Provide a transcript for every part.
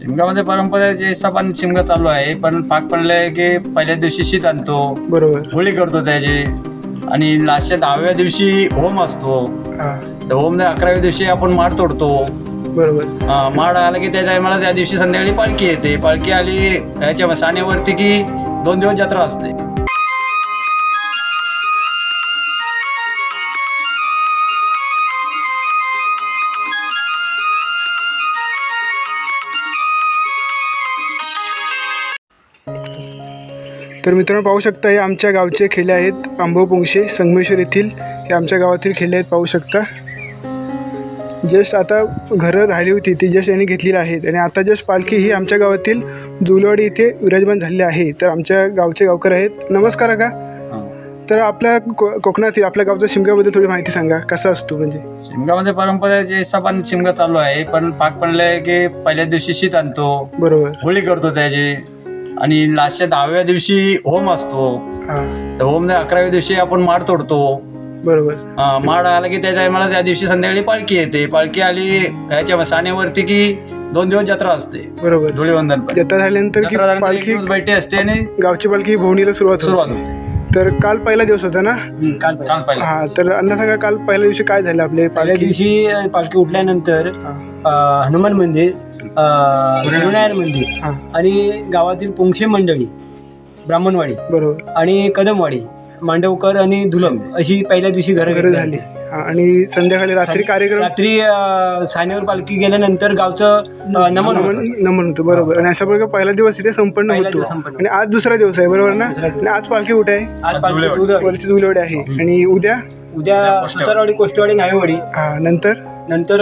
शिमगामध्ये परंपरेच्या हिशोबाने शिमगा चालू आहे पण पाक पडलाय की पहिल्या दिवशी शीत आणतो बरोबर. होळी करतो त्याची. आणि लास्टच्या दहाव्या दिवशी होम असतो. तर होम अकराव्या दिवशी आपण माड तोडतो. बरोबर. माड आला की त्या टायमाला त्या दिवशी संध्याकाळी पालखी येते. पालखी आली ह्याच्या सानेवरती की दोन दिवस जत्रा असते. तर मित्रांनो पाहू शकता हे आमच्या गावचे खेळे आहेत. आंबो पोंगशे संगमेश्वर येथील हे आमच्या गावातील खेळे आहेत पाहू शकता. जस्ट आता घरं राहिली होती ती जस्ट यांनी घेतलेली आहेत. आणि आता जस्ट पालखी ही आमच्या गावातील जुलवाडी इथे विराजमान झालेली आहे. तर आमच्या गावचे गावकर आहेत. नमस्कार का तर आपल्या को कोकणातील आपल्या गावच्या शिमग्याबद्दल थोडी माहिती सांगा. कसा असतो म्हणजे? शिमगामध्ये परंपरेच्या हिशोबाने शिमगा चालू आहे. पण पाक पडलाय की पहिल्या दिवशी शीत आणतो. बरोबर. होळी करतो त्याची. आणि लास्टच्या दहाव्या दिवशी होम असतो. तर होम अकराव्या दिवशी आपण माड तोडतो. बरोबर. माड आला की त्या टायमाला त्या दिवशी संध्याकाळी पालखी येते. पालखी आली ह्याच्या सानेवरती की दोन दिवस जत्रा असते. बरोबर. धुळीवंदन. जत्रा झाल्यानंतर पालखी बैठी असते आणि गावची पालखी भोवणीला सुरुवात सुरुवात होते. तर काल पहिला दिवस होता ना? काल काल पहिला. हा तर अण्णा सांगा काल पहिल्या दिवशी काय झालं आपले पहिल्या पालखी? दिवशी पालखी उठल्यानंतर हनुमान मंदिर अ, सूर्यनारायण मंदिर हा. आणि गावातील पुंगशे मंडळी ब्राह्मणवाडी बरोबर. आणि कदमवाडी मांडवकर आणि धुलम अशी पहिल्या दिवशी घरं घरं झाली. हा, आणि संध्याकाळी रात्री कार्यक्रम? रात्री अ, सानेवर पालखी गेल्यानंतर गावचं अ, नमन होतं. नमन नमन होतं बरोबर. आणि अशा प्रकारे पहिला दिवस इथे संपन्न पहिला होतो. दिवस संपन्न. आणि आज दुसरा दिवस आहे बरोबर ना? दुसरा दिवस. आणि आज पालखी कुठे आहे? आज पालखी. उद्या- वरची जुलवडी आहे. आणि उद्या? उद्या सुतारवाडी कोष्टवाडी नावेवाडी हा नंतर? नंतर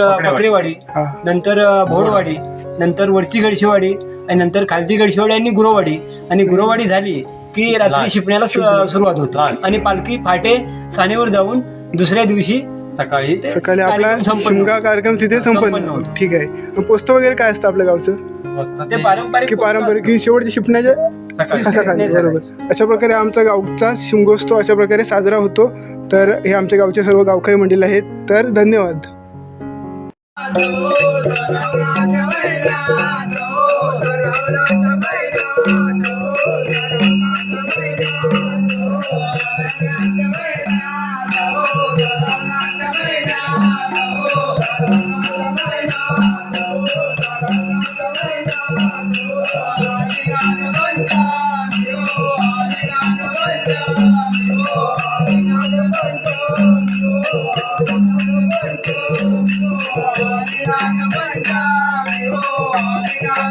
हा. नंतर अ, भोरवाडी नंतर वरची गडशिवाडी आणि नंतर खालची गडशिवाडी आणि गुरुवाडी. आणि गुरुवाडी झाली की रात्री. शिपण्याला सु- सुरुवात होते. आणि पालखी फाटे सानेवर जाऊन दुसऱ्या दिवशी सकाळी. सकाळी आपला कार्यक्रम संपन्न. शिमगा कार्यक्रम तिथे संपन्न संपन्न होतो. होतो. ठीक आहे. पोस्त वगैरे काय असतं आपल्या गावचं? ते ते पारंपरिक की पारंपरिक की शेवटची शिपण्याच्या? सकाळी. बरोबर. अशा प्रकारे आमचा गावचा शिमगोत्सव अशा प्रकारे साजरा होतो. तर हे आमच्या गावचे सर्व गावकरी मंडळी आहेत. तर धन्यवाद. Yeah.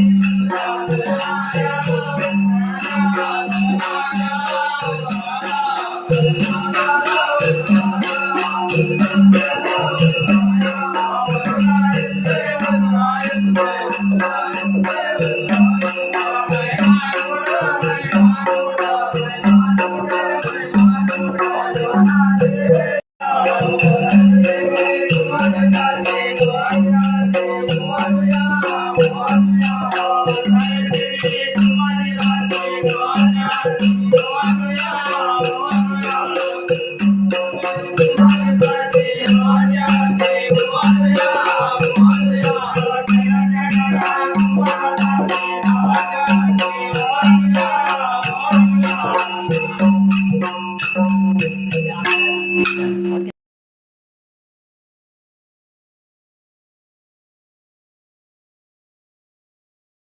I'm